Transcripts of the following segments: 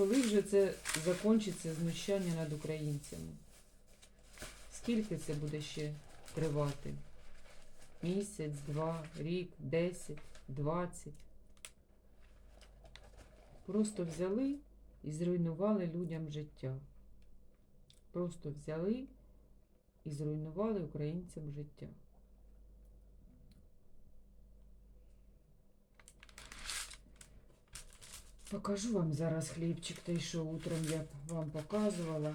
Коли вже це закінчиться знущання над українцями? Скільки це буде ще тривати? Місяць, два, рік, десять, двадцять. Просто взяли і зруйнували людям життя. Просто взяли і зруйнували українцям життя. Покажу вам зараз хлібчик, той, що утром я вам показувала.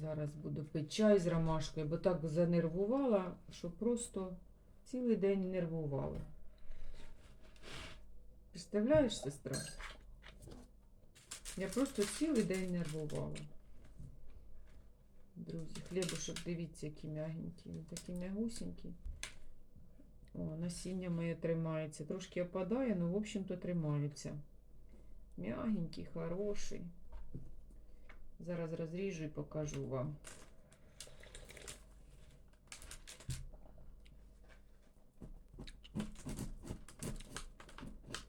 Зараз буду пити чай з ромашкою, бо так занервувала, що просто цілий день нервувала. Представляєш, сестра? Я просто цілий день нервувала. Друзі, хлібушок, дивіться, який м'ягенький. Він такий м'ягусенький. О, насіння моє тримається. Трошки опадає, але в общем-то тримається. М'ягенький, хороший. Зараз розріжу і покажу вам.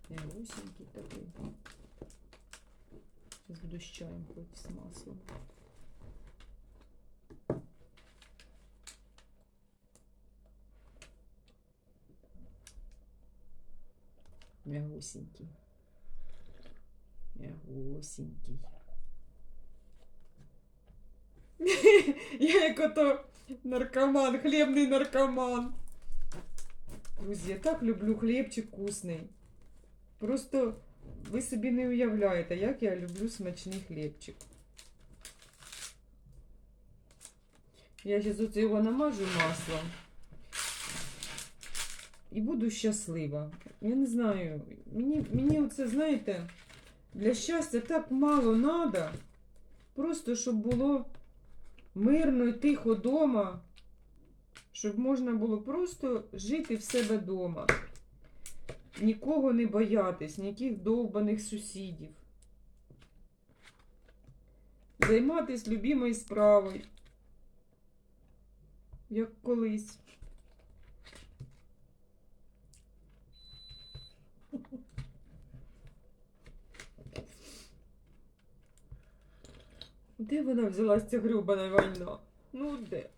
М'ягусенький такий. Зараз буду з чаєм хоть з маслом. Мягусенький. Мягусенький. Я як ото наркоман, хлібний наркоман. Друзі, я так люблю хлібчик вкусний. Просто ви собі не уявляєте, як я люблю смачний хлібчик. Я зараз оце його намажу маслом. І буду щаслива. Я не знаю. Мені, мені оце, знаєте, для щастя так мало треба. Просто щоб було мирно і тихо вдома. Щоб можна було просто жити в себе вдома. Нікого не боятись, ніяких довбаних сусідів. Займатися любимою справою. Як колись. Де вона взялась ця грюбана війна? Ну де?